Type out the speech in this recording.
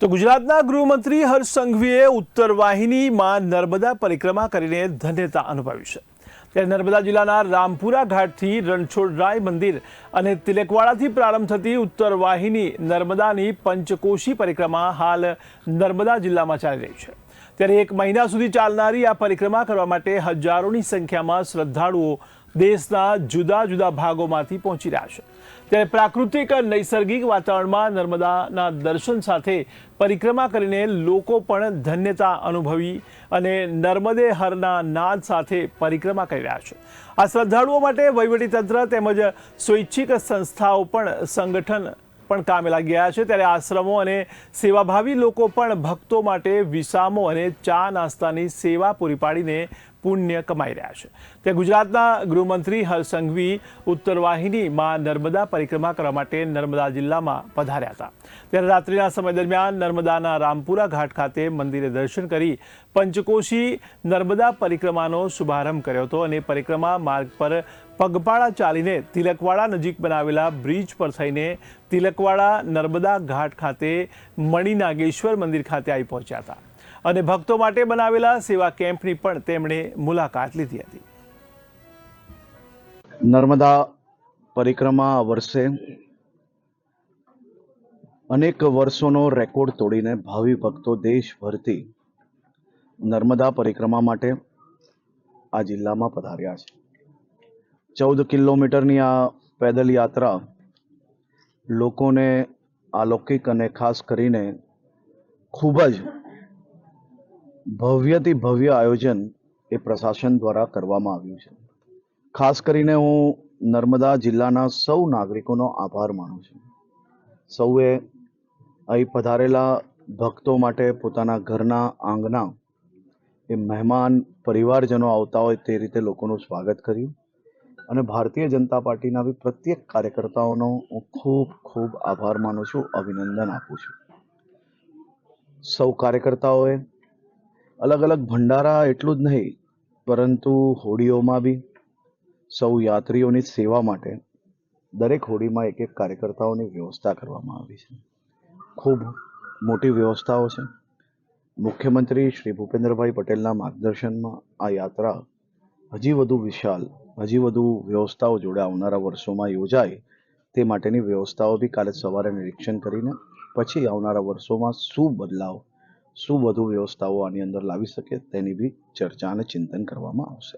તો ગુજરાતના ગૃહમંત્રી હર્ષ સંઘવીએ ઉત્તર વાહિનીમાં નર્મદા પરિક્રમા કરીને ધન્યતા અનુભવી છે. ત્યારે નર્મદા જિલ્લાના રામપુરા ઘાટથી રણછોડરાય મંદિર અને તિલકવાડાથી પ્રારંભ થતી ઉત્તર વાહિની નર્મદાની પંચકોશી પરિક્રમા હાલ નર્મદા જિલ્લામાં ચાલી રહી છે. ત્યારે એક મહિના સુધી ચાલનારી આ પરિક્રમા કરવા માટે હજારોની સંખ્યામાં શ્રદ્ધાળુઓ દેશના જુદા જુદા ભાગોમાંથી પહોંચી રહ્યા છે. ત્યારે પ્રાકૃતિક નૈસર્ગિક વાતાવરણમાં નર્મદાના દર્શન સાથે પરિક્રમા કરીને લોકો પણ ધન્યતા અનુભવી અને નર્મદે હરના નાદ સાથે પરિક્રમા કરી રહ્યા છે. આ શ્રદ્ધાળુઓ માટે વહીવટીતંત્ર તેમજ સ્વૈચ્છિક સંસ્થાઓ પણ સંગઠન પણ કામે લાગી ગયા છે. ત્યારે આશ્રમો અને સેવાભાવી લોકો પણ ભક્તો માટે વિસામો અને ચા નાસ્તાની સેવા પૂરી પાડીને પુણ્ય કમાઈ રહ્યા છે. તે ગુજરાતના ગૃહમંત્રી હર્ષ સંઘવી ઉત્તર વાહિનીમાં નર્મદા પરિક્રમા કરવા માટે નર્મદા જિલ્લામાં પધાર્યા હતા. ત્યારે રાત્રિના સમય દરમિયાન નર્મદાના રામપુરા ઘાટ ખાતે મંદિરે દર્શન કરી પંચકોશી નર્મદા પરિક્રમાનો શુભારંભ કર્યો હતો અને પરિક્રમા માર્ગ પર પગપાળા ચાલીને તિલકવાડા નજીક બનાવેલા બ્રિજ પર થઈને તિલકવાડા નર્મદા ઘાટ ખાતે મણિનાગેશ્વર મંદિર ખાતે આવી પહોંચ્યા હતા. અને ભક્તો માટે બનાવેલા સેવા કેમ્પની પણ તેમણે મુલાકાત લીધી હતી. નર્મદા પરિક્રમા વર્ષે અનેક વર્ષોનો રેકોર્ડ તોડીને ભાવિ ભક્તો દેશભરથી નર્મદા પરિક્રમા માટે આ જિલ્લામાં પધાર્યા છે. ચૌદ કિલોમીટરની આ પેદલ યાત્રા લોકોને અલૌકિક અને ખાસ કરીને ખૂબ જ ભવ્યથી ભવ્ય આયોજન એ પ્રશાસન દ્વારા કરવામાં આવ્યું છે. ખાસ કરીને હું નર્મદા જિલ્લાના સૌ નાગરિકોનો આભાર માનું છું. સૌએ અહીં પધારેલા ભક્તો માટે પોતાના ઘરના આંગણા, એ મહેમાન પરિવારજનો આવતા હોય તે રીતે લોકોનું સ્વાગત કર્યું અને ભારતીય જનતા પાર્ટીના બી પ્રત્યેક કાર્યકર્તાઓનો હું ખૂબ ખૂબ આભાર માનું છું, અભિનંદન આપું છું. સૌ કાર્યકર્તાઓએ અલગ અલગ ભંડારા એટલું જ નહીં, પરંતુ હોડીઓમાં બી. સૌ યાત્રીઓની સેવા માટે દરેક હોડીમાં એક એક કાર્યકર્તાઓની વ્યવસ્થા કરવામાં આવી છે. ખૂબ મોટી વ્યવસ્થાઓ છે. મુખ્યમંત્રી શ્રી ભૂપેન્દ્રભાઈ પટેલના માર્ગદર્શનમાં આ યાત્રા હજી વધુ વિશાલ, હજી વધુ વ્યવસ્થાઓ જોડે આવનારા વર્ષોમાં યોજાય તે માટેની વ્યવસ્થાઓ બી કાલે સવારે નિરીક્ષણ કરીને પછી આવનારા વર્ષોમાં શું બદલાવ શું વધુ વ્યવસ્થાઓ આની અંદર લાવી શકે તેની બી ચર્ચા અને ચિંતન કરવામાં આવશે.